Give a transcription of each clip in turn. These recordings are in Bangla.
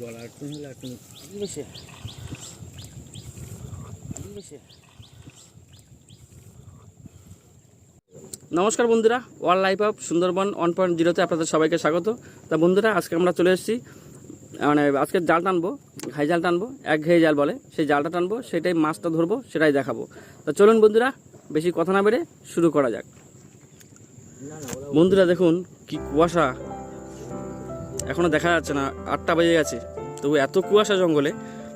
জল আর একটু হলে বেশি বেশি নমস্কার বন্ধুরা world life of Sundarban one point জিরোতে আপনাদের সবাইকে স্বাগত। তা বন্ধুরা আজকে আমরা চলে এসেছি মানে আজকে জাল টানবো ঘাই জাল টানবো এক ঘেয়ে জাল বলে। সেই জালটা টানবো সেটাই মাছটা ধরবো সেটাই দেখাবো। তা চলুন বন্ধুরা বেশি কথা না বেড়ে শুরু করা যাক। বন্ধুরা দেখুন কি কুয়াশা। এখনও দেখা যাচ্ছে না আটটা বেজে গেছে। তবু এত কুয়াশা জঙ্গলে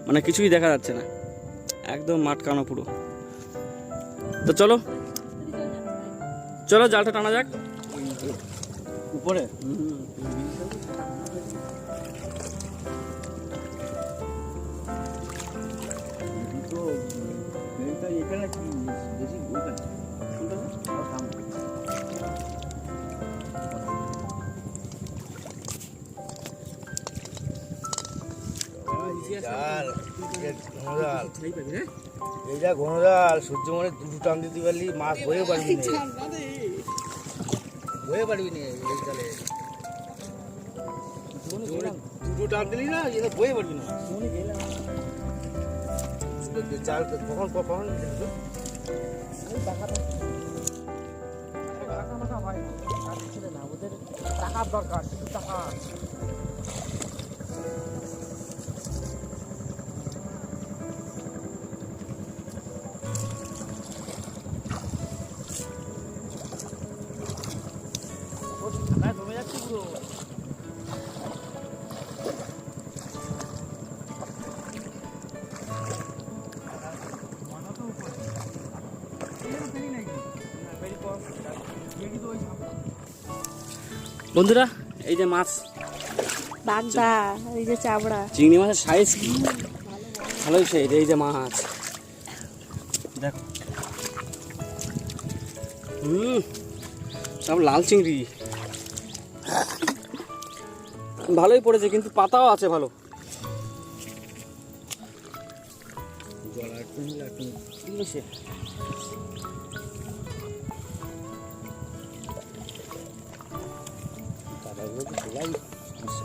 মানে কিছুই দেখা যাচ্ছে না। একদম মাটকানো পুরো। তো চলো চলো জালটা টানা যাক। উপরে? জাল ঘনজাল এইটা ঘনজাল সূর্যমণি দুটো টান দিতে পারলি, মাছ বয়ে পারবি না। বয়ে পারবি না এই জালে দুটো টান দিলি না এটা বয়ে পারবি না। জাল কখন কখন টাকার দরকার টাকা। বন্ধুরা এই যে মাছ। বাগদা এই যে চাবড়া। চিংড়ি মাছের সাইজ কি? ভালোই সেই এই যে মাছ। দেখো। হুম সব লাল চিংড়ি। ভালোই পড়েছে কিন্তু পাতাও আছে ভালো। জল একটু সবাই আছে।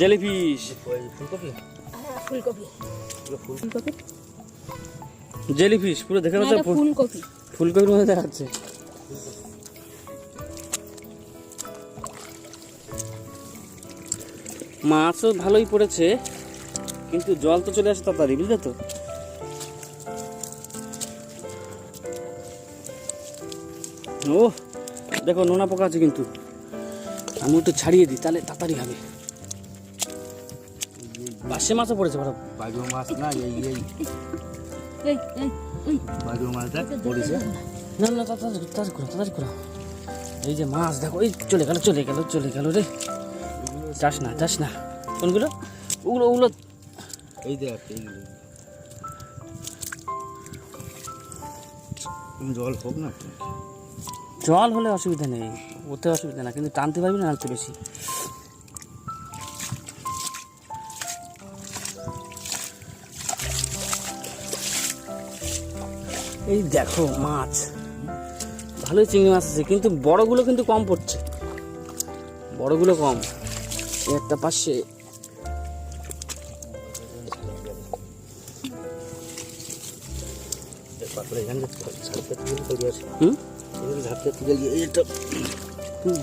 জেলিফিশ ফুলকপি ফুলকপি ফুলকপি জেলিফিশ পুরো দেখে যাচ্ছে ফুলকপি ফুলকপির মধ্যে দেখাচ্ছে মাছও ভালোই পড়েছে। কিন্তু জল তো চলে আসে তাড়াতাড়ি বুঝলে তো? ও দেখো নোনা পোকা আছে কিন্তু। আমি একটু ছাড়িয়ে দিই তাহলে তাড়াতাড়ি হবে। বাসে মাছও পড়েছে ভালো। বাজু মাছ না এই এই মাছটা পড়েছে। না না তাড়াতাড়ি তাড়াতাড়ি করো তাড়াতাড়ি করো। এই যে মাছ দেখো এই চলে গেল চলে গেল চলে গেল রে। যাস না যাস না। কোনগুলো? ওগুলো ওগুলো এই দেখ এইগুলো জল হোক না জল হলে অসুবিধা নেই ওতে অসুবিধা না কিন্তু টানতে পারবি না তো বেশি। এই দেখো মাছ ভালোই চিংড়ি মাছ আছে কিন্তু বড়গুলো কিন্তু কম পড়ছে। বড়গুলো কম। এই একটা পাশে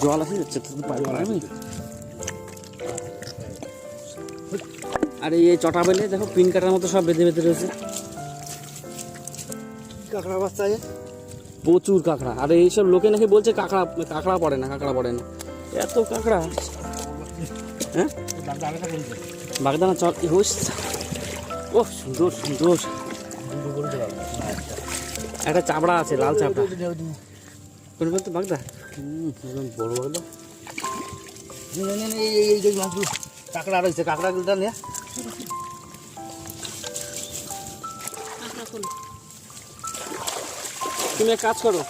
জল আসে যাচ্ছে আরে এই চটা বেলে দেখো পিন কাটার মতো সব বেঁধে বেঁধে রয়েছে। কাঁকড়া বাচ্চা প্রচুর কাঁকড়া। আর এইসব লোকে নাকি বলছে কাঁকড়া কাঁকড়া পড়ে না কাঁকড়া পড়ে না। এত কাঁকড়া। হ্যাঁ? বাগদানা হোস ও সুন্দর সুন্দর। একটা চাবড়া আছে লাল চাবড়া কোন বাগদা? একদম বড় নে, এই যে মাছগুলো কাঁকড়া তুমি এক কাজ করো।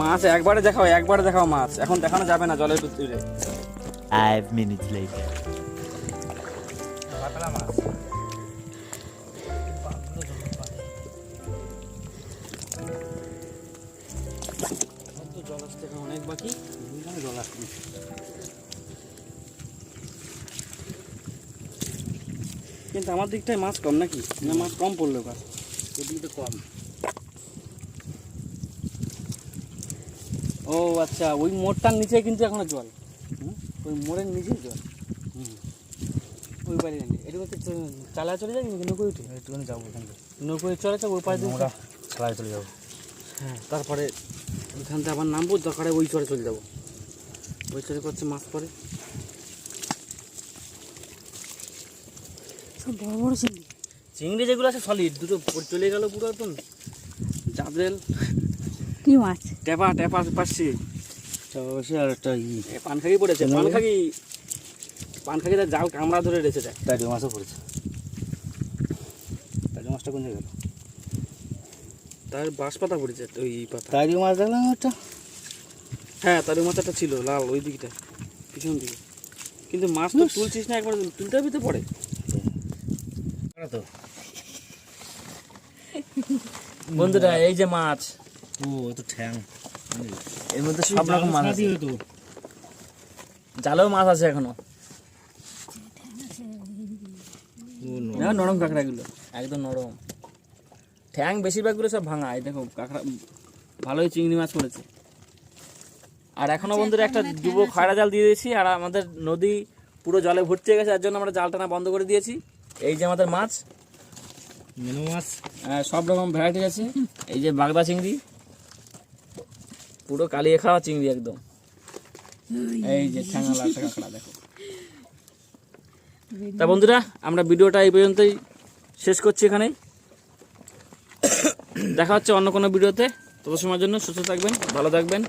মাছ একবারে দেখাও একবারে দেখাও মাছ। এখন দেখানো যাবে না জলের ভিতরে। Later. রাখি জল আসবে কিন্তু আমার দিকটায় মাছ কম নাকি? না মাছ কম পড়ল কাজ। এদিকে কম। ও আচ্ছা ওই মোড়টার নিচে কিন্তু এখনও জল। ওই মোড়ের নিচে জল। ওই বাড়ি জানি এটুকু চালা চলে যাবি কিন্তু নৌকোয় উঠে? একটুখানি যাব নৌকোয় চলে যাব ওই পাশে চালায় চলে যাব। হ্যাঁ। তারপরে ওইখান থেকে আবার নামবো দরকারে ওই চরে চলে যাব। ওই চরে করছে মাছ পরে। সব বড় বড় চিংড়ি। চিংড়ি যেগুলো আছে সলিড দুটো পড়ে চলে গেল পুরো একদম। জাবরেল। কি মাছ? টেপা টেপা পাচ্ছি। আর একটা ই। পানখাকি পড়েছে পানখাকি পানখাকি। তার জাল কামড়া ধরে রেখেছে মাছও পড়েছে। মাছটা কোন জায়গায়? তার বাঁশ পাতা পড়েছে ওই পাতা। টাইডো মাছ দেখলাম একটা। হ্যাঁ তার মাথাটা ছিল লাল ওই দিকটা পিছন দিকে। কিন্তু মাছ তো তুলছিস না একবার তুলতে হবে তো পড়ে তো। বন্ধুরা এই যে মাছ। ও তো ঠ্যাং। এর মধ্যে সব রকম মাছ আছে। হতো জালেও মাছ আছে এখনও। নরম কাঁকড়াগুলো। একদম নরম। ঠ্যাং বেশিরভাগগুলো সব ভাঙা। এই দেখো কাঁকড়া ভালোই চিংড়ি মাছ পড়েছে। আর এখনও বন্ধুরা একটা ডুবো খয়রা জাল দিয়ে দিয়েছি আর আমাদের নদী পুরো জলে ভর্তি হয়ে গেছে তার জন্য আমরা জাল টানা বন্ধ করে দিয়েছি। এই যে আমাদের মাছ। মেনু মাছ। আহ, সব রকম ভ্যারাইটি আছে। এই যে বাগদা চিংড়ি। পুরো কালিয়ে খাওয়া চিংড়ি একদম। এই যে ঠ্যাঙালা কাঁকড়া দেখো। তা বন্ধুরা আমরা ভিডিওটা এই পর্যন্তই শেষ করছি এখানেই। দেখা হচ্ছে অন্য কোনো ভিডিওতে। তত সময়ের জন্য সুস্থ থাকবেন ভালো থাকবেন।